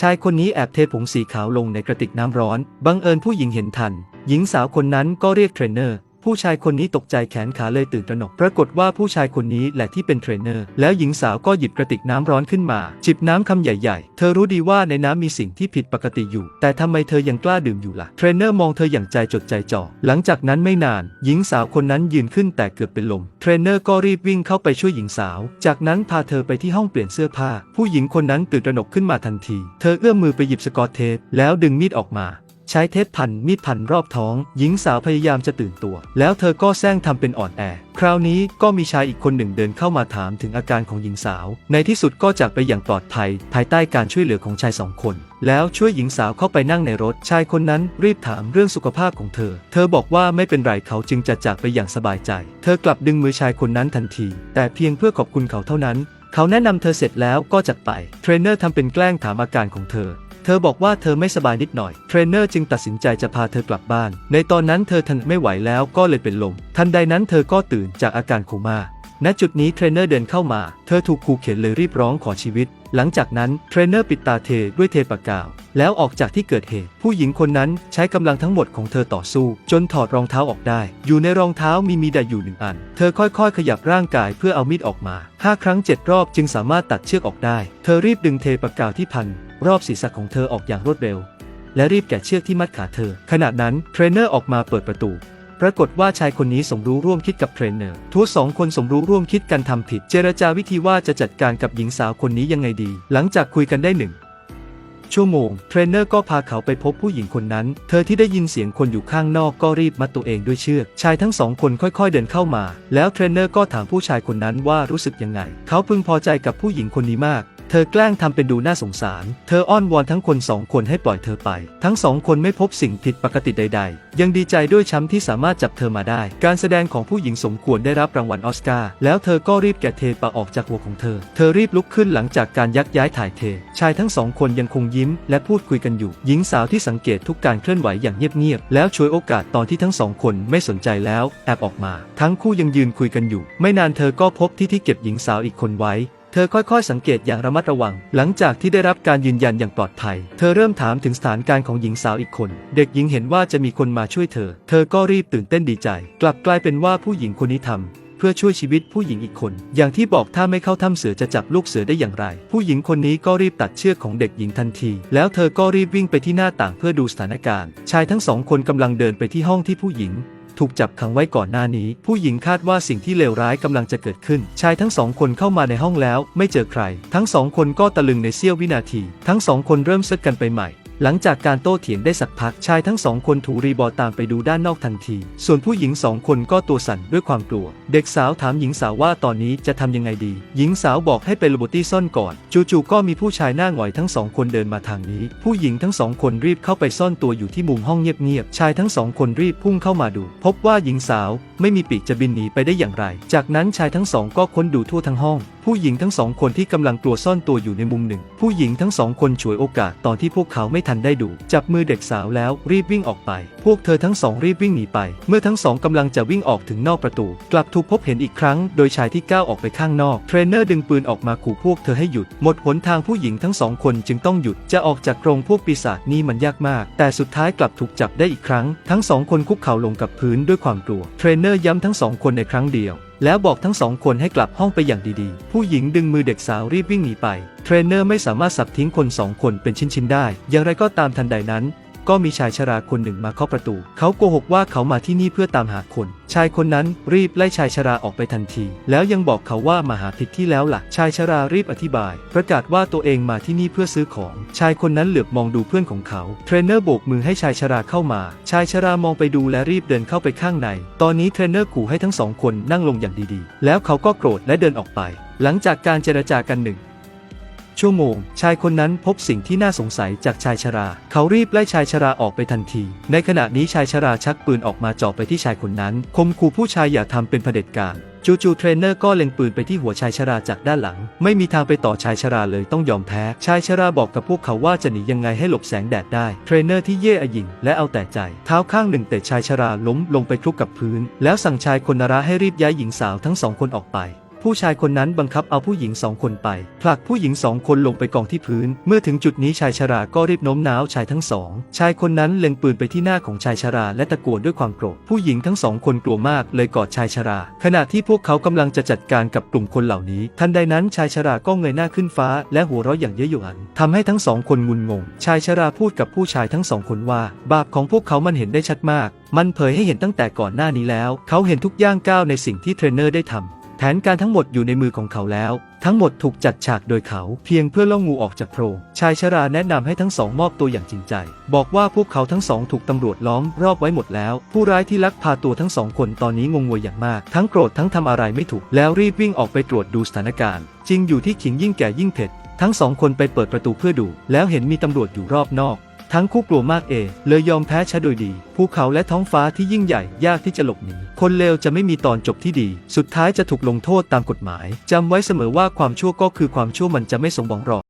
ชายคนนี้แอบเทผงสีขาวลงในกระติกน้ำร้อน บังเอิญผู้หญิงเห็นทัน หญิงสาวคนนั้นก็เรียกเทรนเนอร์ ผู้ชายคนนี้ตกใจแขนขาเลยตื่นตระหนก ปรากฏว่าผู้ชายคนนี้แหละที่เป็นเทรนเนอร์ แล้วหญิงสาวก็หยิบกระติกน้ำร้อนขึ้นมา จิบน้ำคำใหญ่ๆ เธอรู้ดีว่าในน้ำมีสิ่งที่ผิดปกติอยู่ แต่ทำไมเธอยังกล้าดื่มอยู่ล่ะ เทรนเนอร์มองเธออย่างใจจดใจจ่อ หลังจากนั้นไม่นาน หญิงสาวคนนั้นยืนขึ้นแต่เกือบเป็นลม เทรนเนอร์ก็รีบวิ่งเข้าไปช่วยหญิงสาว จากนั้นพาเธอไปที่ห้องเปลี่ยนเสื้อผ้า ผู้หญิงคนนั้นตื่นตระหนกขึ้นมาทันที เธอเอื้อมมือไปหยิบสกอตเทปแล้วดึงมีดออกมา ใช้เทปพันมีดพันรอบท้อง หญิงสาวพยายามจะตื่นตัว แล้วเธอก็แซงทำเป็นอ่อนแอ คราวนี้ก็มีชายอีกคนหนึ่งเดินเข้ามาถามถึงอาการของหญิงสาว ในที่สุดก็จากไปอย่างปลอดภัย ภายใต้การช่วยเหลือของชายสองคน แล้วช่วยหญิงสาวเข้าไปนั่งในรถ ชายคนนั้นรีบถามเรื่องสุขภาพของเธอ เธอบอกว่าไม่เป็นไรเขาจึงจะจากไปอย่างสบายใจ เธอกลับดึงมือชายคนนั้นทันที แต่เพียงเพื่อขอบคุณเขาเท่านั้นเขาแนะนำเธอเสร็จแล้วก็จากไป เทรนเนอร์ทำเป็นแกล้งถามอาการของเธอ เธอบอกว่าเธอไม่สบายนิดหน่อย เทรนเนอร์จึงตัดสินใจจะพาเธอกลับบ้าน ในตอนนั้นเธอทนไม่ไหวแล้วก็เลยเป็นลม ทันใดนั้นเธอก็ตื่นจากอาการโคม่า ณ จุดนี้เทรนเนอร์เดินเข้ามา เธอถูกขู่เข็นเลยรีบร้องขอชีวิต หลังจากนั้นเทรนเนอร์ปิดตาเธอด้วยเทปากาว แล้วออกจากที่เกิดเหตุ ผู้หญิงคนนั้นใช้กำลังทั้งหมดของเธอต่อสู้ จนถอดรองเท้าออกได้ อยู่ในรองเท้ามีมีดอยู่หนึ่งอัน เธอค่อยๆ ขยับร่างกายเพื่อเอามีดออกมาห้าครั้งเจ็ดรอบจึงสามารถตัดเชือกออกได้ เธอรีบดึงเทปากาวที่พัน รอบศีรษะของเธอออกอย่างรวดเร็ว และรีบแกะเชือกที่มัดขาเธอ ขณะนั้นเทรนเนอร์ออกมาเปิดประตู ปรากฏว่าชายคนนี้สมรู้ร่วมคิดกับเทรนเนอร์ทั้งสองคนสมรู้ร่วมคิดกันทำผิด เจรจาวิธีว่าจะจัดการกับหญิงสาวคนนี้ยังไงดี หลังจากคุยกันได้หนึ่ง ชั่วโมง เทรนเนอร์ก็พาเขาไปพบผู้หญิงคนนั้น เธอที่ได้ยินเสียงคนอยู่ข้างนอกก็รีบมัดตัวเองด้วยเชือก ชายทั้งสองคนค่อยๆเดินเข้ามา แล้วเทรนเนอร์ก็ถามผู้ชายคนนั้นว่ารู้สึกยังไง เขาพึงพอใจกับผู้หญิงคนนี้มากเธอแกล้งทำเป็นดูน่าสงสาร เธออ้อนวอนทั้งคนสองคนให้ปล่อยเธอไป ทั้งสองคนไม่พบสิ่งผิดปกติใด ๆ ยังดีใจด้วยช้ำที่สามารถจับเธอมาได้ การแสดงของผู้หญิงสมควรได้รับรางวัลออสการ์ แล้วเธอก็รีบแกะเทปะออกจากหัวของเธอ เธอรีบลุกขึ้นหลังจากการยักย้ายถ่ายเท ชายทั้งสองคนยังคงยิ้มและพูดคุยกันอยู่ หญิงสาวที่สังเกตทุกการเคลื่อนไหวอย่างเงียบๆแล้วฉวยโอกาสตอนที่ทั้งสองคนไม่สนใจแล้วแอบออกมา ทั้งคู่ยังยืนคุยกันอยู่ ไม่นานเธอก็พบที่ที่เก็บหญิงสาวอีกคนไว้เธอค่อยๆ สังเกตอย่างระมัดระวัง หลังจากที่ได้รับการยืนยันอย่างปลอดภัย เธอเริ่มถามถึงสถานการณ์ของหญิงสาวอีกคน เด็กหญิงเห็นว่าจะมีคนมาช่วยเธอ เธอก็รีบตื่นเต้นดีใจ กลับกลายเป็นว่าผู้หญิงคนนี้ทำ เพื่อช่วยชีวิตผู้หญิงอีกคน อย่างที่บอกถ้าไม่เข้าถ้ำเสือจะจับลูกเสือได้อย่างไร ผู้หญิงคนนี้ก็รีบตัดเชือกของเด็กหญิงทันที แล้วเธอก็รีบวิ่งไปที่หน้าต่างเพื่อดูสถานการณ์ ชายทั้งสองคนกำลังเดินไปที่ห้องที่ผู้หญิงถูกจับขังไว้ก่อนหน้านี้ ผู้หญิงคาดว่าสิ่งที่เลวร้ายกำลังจะเกิดขึ้น ชายทั้งสองคนเข้ามาในห้องแล้ว ไม่เจอใคร ทั้งสองคนก็ตะลึงในเสี้ยววินาที ทั้งสองคนเริ่มเซึกกันไปใหม่ หลังจากการโต้เถียงได้สักพักชายทั้งสองคนถูรีบอตามไปดูด้านนอกทันที ส่วนผู้หญิงสองคนก็ตัวสั่นด้วยความกลัว เด็กสาวถามหญิงสาวว่าตอนนี้จะทำยังไงดี หญิงสาวบอกให้ไปโรบอตี้ซ่อนก่อน จู่ๆก็มีผู้ชายหน้าหงอยทั้งสองคนเดินมาทางนี้ ผู้หญิงทั้งสองคนรีบเข้าไปซ่อนตัวอยู่ที่มุมห้องเงียบๆชายทั้งสองคนรีบพุ่งเข้ามาดู พบว่าหญิงสาวไม่มีปีกจะบินหนีไปได้อย่างไร จากนั้นชายทั้งสองก็ค้นดูทั่วทั้งห้อง ผู้หญิงทั้งสองคนที่กำลังกลัวซ่อนตัวอยู่ในมุมหนึ่ง ผู้หญิงทั้งสองคนฉวยโอกาสตอนที่พวกเขาไม่ทันได้ดู จับมือเด็กสาวแล้วรีบวิ่งออกไป พวกเธอทั้งสองรีบวิ่งหนีไป เมื่อทั้งสองกำลังจะวิ่งออกถึงนอกประตู กลับถูกพบเห็นอีกครั้ง โดยชายที่ก้าวออกไปข้างนอก เทรนเนอร์ดึงปืนออกมาขู่พวกเธอให้หยุด หมดหนทางผู้หญิงทั้งสองคนจึงต้องหยุด จะออกจากกรงพวกปีศาจนี่มันยากมาก แต่สุดท้ายกลับถูกจับได้อีกครั้ง ทั้งสองคนคุกเข่าลงกับพื้นด้วยความกลัว เทรนเนอร์ย้ำทั้งสองคนในครั้งเดียว แล้วบอกทั้งสองคนให้กลับห้องไปอย่างดีๆ ผู้หญิงดึงมือเด็กสาวรีบวิ่งหนีไป เทรนเนอร์ไม่สามารถสับทิ้งคนสองคนเป็นชิ้นๆได้ อย่างไรก็ตามทันใดนั้น ก็มีชายชราคนหนึ่งมาเคาะประตู เขาโกหกว่าเขามาที่นี่เพื่อตามหาคน ชายคนนั้นรีบไล่ชายชราออกไปทันที แล้วยังบอกเขาว่ามาหาผิดที่แล้วล่ะ ชายชรารีบอธิบาย ประกาศว่าตัวเองมาที่นี่เพื่อซื้อของ ชายคนนั้นเหลือบมองดูเพื่อนของเขา เทรนเนอร์โบกมือให้ชายชราเข้ามา ชายชรามองไปดูและรีบเดินเข้าไปข้างใน ตอนนี้เทรนเนอร์ขู่ให้ทั้งสองคนนั่งลงอย่างดีๆ แล้วเขาก็โกรธและเดินออกไป หลังจากการเจรจากันหนึ่ง ชั่วโมง ชายคนนั้นพบสิ่งที่น่าสงสัยจากชายชรา เขารีบไล่ชายชราออกไปทันที ในขณะนี้ชายชราชักปืนออกมาจ่อไปที่ชายคนนั้นคมขู่ผู้ชายอย่าทำเป็นเผด็จการจู่ๆเทรนเนอร์ก็เล็งปืนไปที่หัวชายชราจากด้านหลัง ไม่มีทางไปต่อชายชราเลยต้องยอมแพ้ ชายชราบอกกับพวกเขาว่าจะหนียังไงให้หลบแสงแดดได้ เทรนเนอร์ที่เย่อหยิ่งและเอาแต่ใจ เท้าข้างหนึ่งเตะชายชราล้มลงไปคลุกกับพื้น แล้วสั่งชายคนนราให้รีบย้ายหญิงสาวทั้งสองคนออกไป ผู้ชายคนนั้นบังคับเอาผู้หญิงสองคนไป ผลักผู้หญิงสองคนลงไปกองที่พื้น เมื่อถึงจุดนี้ชายชราก็รีบโน้มน้าวชายทั้งสอง ชายคนนั้นเล็งปืนไปที่หน้าของชายชราและตะโกนด้วยความโกรธ ผู้หญิงทั้งสองคนกลัวมากเลยกอดชายชรา ขณะที่พวกเขากำลังจะจัดการกับกลุ่มคนเหล่านี้ ทันใดนั้นชายชราก็เงยหน้าขึ้นฟ้า และหัวเราะอย่างเย้ยหยันทำให้ทั้งสองคนงุนงง ชายชราพูดกับผู้ชายทั้งสองคนว่า บาปของพวกเขามันเห็นได้ชัดมาก มันเผยให้เห็นตั้งแต่ก่อนหน้านี้แล้ว เขาเห็นทุกย่างก้าวในสิ่งที่เทรนเนอร์ได้ทำ แผนการทั้งหมดอยู่ในมือของเขาแล้ว ทั้งหมดถูกจัดฉากโดยเขาเพียงเพื่อล่องูออกจากโพรงชายชราแนะนำให้ทั้งสองมอบตัวอย่างจริงใจ บอกว่าพวกเขาทั้งสองถูกตำรวจล้อมรอบไว้หมดแล้ว ผู้ร้ายที่ลักพาตัวทั้งสองคนตอนนี้งงงวยอย่างมาก ทั้งโกรธทั้งทำอะไรไม่ถูก แล้วรีบวิ่งออกไปตรวจดูสถานการณ์ จริงอยู่ที่ขิงยิ่งแก่ยิ่งเผ็ดทั้งสองคนไปเปิดประตูเพื่อดู แล้วเห็นมีตำรวจอยู่รอบนอก ทั้งคู่กลัวมากเอ เลยยอมแพ้ชะโดยดี ภูเขาและท้องฟ้าที่ยิ่งใหญ่ยากที่จะหลบหนี คนเลวจะไม่มีตอนจบที่ดี สุดท้ายจะถูกลงโทษตามกฎหมาย จำไว้เสมอว่าความชั่วก็คือความชั่วมันจะไม่สมหวังหรอก